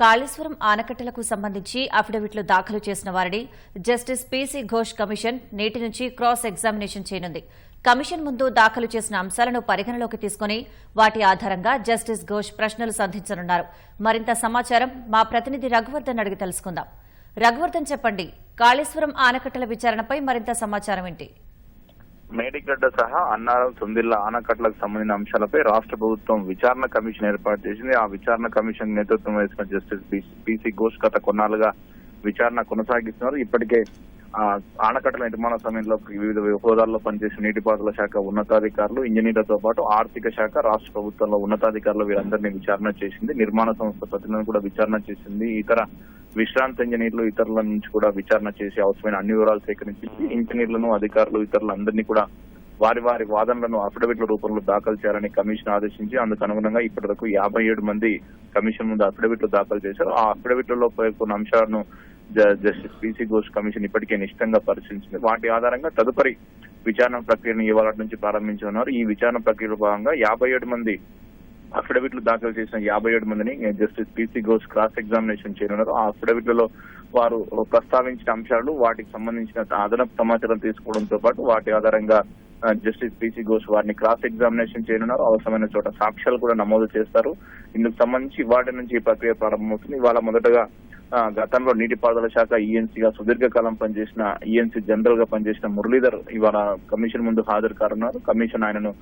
కాళేశ్వరం ఆనకట్టలకు సంబంధించి అఫిడవిట్లు దాఖలు చేసిన వారిని జస్టిస్ పీసీ ఘోష్ కమిషన్ నేటి నుంచి క్రాస్ ఎగ్జామినేషన్ చేయనుంది. కమిషన్ ముందు దాఖలు చేసిన అంశాలను పరిగణలోకి తీసుకుని వాటి ఆధారంగా జస్టిస్ ఘోష్ ప్రశ్నలు సంధించనున్నారు. మరింత సమాచారం మా ప్రతినిధి రఘువర్ధన్ అడిగి తెలుసుకుందాం. రఘువర్ధన్ చెప్పండి కాళేశ్వరం ఆనకట్టల విచారణపై మరింత సమాచారం ఏంటి? మేడిగడ్డ సహా అన్నారం తొమ్మిదిళ్ళ ఆనకట్లకు సంబంధించిన అంశాలపై రాష్ట్ర ప్రభుత్వం విచారణ కమిషన్ ఏర్పాటు చేసింది. ఆ విచారణ కమిషన్ నేతృత్వం వహిస్తున్న జస్టిస్ పిసి ఘోష్ గత కొన్నాళ్ళుగా విచారణ కొనసాగిస్తున్నారు. ఇప్పటికే ఆనకట్టల నిర్మాణ సమయంలో వివిధ హోదాల్లో పనిచేసిన నీటిపారుదల శాఖ ఉన్నతాధికారులు ఇంజనీర్లతో పాటు ఆర్థిక శాఖ రాష్ట్ర ప్రభుత్వంలో ఉన్నతాధికారులు వీరందరినీ విచారణ చేసింది. నిర్మాణ సంస్థ ప్రతినిధులను కూడా విచారణ చేసింది. ఇతర విశ్రాంత ఇంజనీర్లు ఇతరుల నుంచి కూడా విచారణ చేసి అవసరమైన అన్ని వివరాలు సేకరించి ఇంజనీర్లను అధికారులు ఇతరులందరినీ కూడా వారి వారి వాదనలను అఫిడవిట్ల రూపంలో దాఖలు చేయాలని కమిషన్ ఆదేశించి అందుకు అనుగుణంగా ఇప్పటి వరకు యాభై ఏడు మంది కమిషన్ ముందు అఫిడవిట్లు దాఖలు చేశారు. ఆ అఫిడవిట్లలో పేర్కొన్న అంశాలను జస్టిస్ పిసి ఘోష్ కమిషన్ ఇప్పటికే నిశ్చితంగా పరిశీలించింది. వాటి ఆధారంగా తదుపరి విచారణ ప్రక్రియను ఇవాళ నుంచి ప్రారంభించనున్నారు. ఈ విచారణ ప్రక్రియలో భాగంగా యాభై ఏడు మంది అఫిడవిట్లు దాఖలు చేసిన యాభై ఏడు మందిని justice PC Ghosh cross examination చేయనున్నారు. ఆ అఫిడవిట్లలో వారు ప్రస్తావించిన అంశాలు వాటికి సంబంధించిన అదనపు సమాచారం తీసుకోవడంతో పాటు వాటి ఆధారంగా జస్టిస్ పిసి ఘోష్ వారిని క్రాస్ ఎగ్జామినేషన్ చేయనున్నారు. అవసరమైన చోట సాక్ష్యాలు కూడా నమోదు చేస్తారు. ఇందుకు సంబంధించి వాటి నుంచి ఈ ప్రక్రియ ప్రారంభమవుతుంది. ఇవాళ మొదటగా గతంలో నీటిపారుదల శాఖ ఈఎన్సీగా సుదీర్ఘకాలం పనిచేసిన ఈఎన్సీ జనరల్గా పనిచేసిన మురళీధర్ ఇవాళ కమిషన్ ముందు హాజరు కానున్నారు. కమిషన్ ఆయనను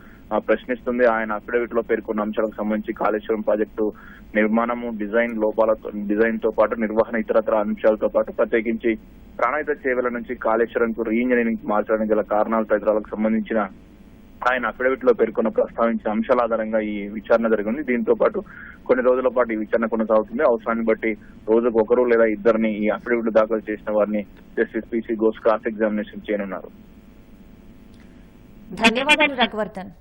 ప్రశ్నిస్తుంది. ఆయన అఫిడవిట్లో పేర్కొన్న అంశాలకు సంబంధించి కాళేశ్వరం ప్రాజెక్టు నిర్మాణము డిజైన్ లోపాలతో డిజైన్తో పాటు నిర్వహణ ఇతరత్ర అంశాలతో పాటు ప్రత్యేకించి ప్రాణాయుత సేవల నుంచి కాళేశ్వరం కు రీఇంజనీరింగ్ మార్చడానికి గల కారణాలు తదితరాలకు సంబంధించిన ఆయన అఫిడవిట్లో పేర్కొన్న ప్రస్తావించిన అంశాల ఆధారంగా ఈ విచారణ జరిగింది. దీంతో పాటు కొన్ని రోజుల పాటు ఈ విచారణ కొనసాగుతుంది. అవసరాన్ని బట్టి రోజుకు ఒకరు లేదా ఇద్దరిని ఈ అఫిడవిట్ దాఖలు చేసిన వారిని justice PC Ghosh cross examination చేయనున్నారు. ధన్యవాదాలు రఘువర్ధన్.